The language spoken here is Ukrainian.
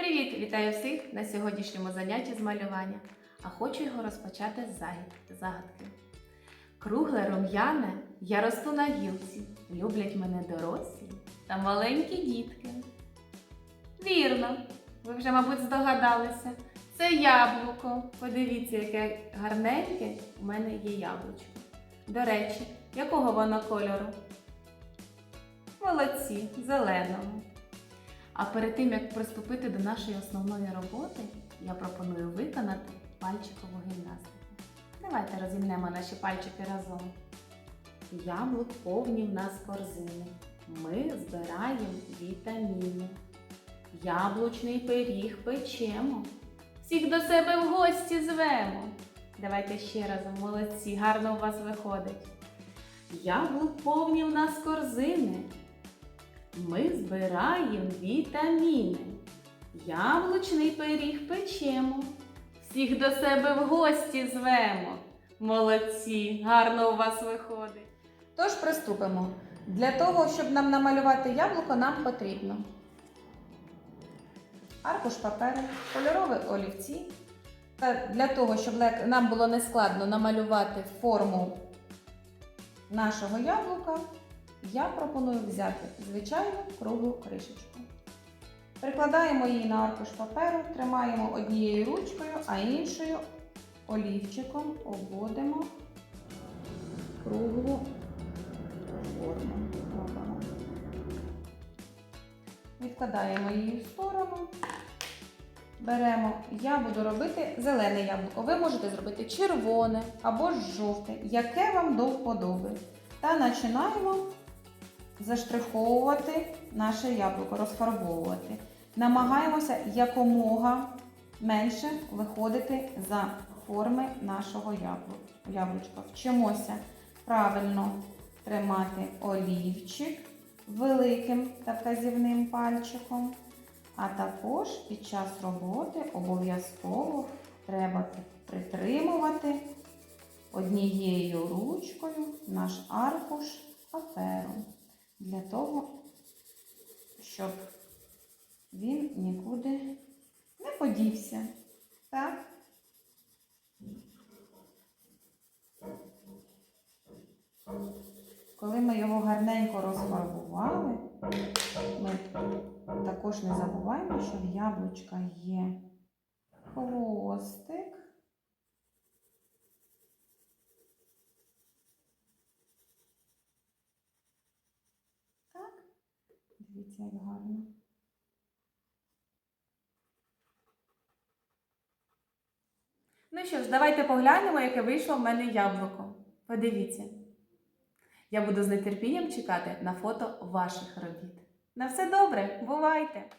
Привіт-привіт! Вітаю всіх на сьогоднішньому занятті з малювання. А хочу його розпочати з загадки. Кругле рум'яне, я росту на гілці. Люблять мене дорослі та маленькі дітки. Вірно, ви вже, мабуть, здогадалися. Це яблуко. Подивіться, яке гарненьке у мене є яблучко. До речі, якого воно кольору? Молодці, зеленого. А перед тим, як приступити до нашої основної роботи, я пропоную виконати пальчикову гімнастику. Давайте розімнемо наші пальчики разом. Яблук повні в нас корзини. Ми збираємо вітаміни. Яблучний пиріг печемо. Всіх до себе в гості звемо. Давайте ще разом, молодці, гарно у вас виходить. Яблук повні в нас корзини. Ми збираємо вітаміни. Яблучний пиріг печемо. Всіх до себе в гості звемо. Молодці, гарно у вас виходить. Тож приступимо. Для того, щоб нам намалювати яблуко, нам потрібно аркуш паперу, кольорові олівці. Для того, щоб нам було нескладно намалювати форму нашого яблука, я пропоную взяти звичайну круглу кришечку. Прикладаємо її на аркуш паперу, тримаємо однією ручкою, а іншою олівчиком обводимо круглу форму. Відкладаємо її в сторону. Беремо, я буду робити зелене яблуко. Ви можете зробити червоне або жовте, яке вам до вподоби. Та починаємо заштриховувати наше яблуко, розфарбовувати. Намагаємося якомога менше виходити за форми нашого яблучка. Вчимося правильно тримати олівчик великим та вказівним пальчиком. А також під час роботи обов'язково треба притримувати однією ручкою наш аркуш паперу для того, щоб він нікуди не подівся. Так? Коли ми його гарненько розфарбували, ми також не забуваємо, що в яблучка є хвостик. Так, дивіться, як гарно. Ну що ж, давайте поглянемо, яке вийшло в мене яблуко. Подивіться. Я буду з нетерпінням чекати на фото ваших робіт. На все добре, бувайте!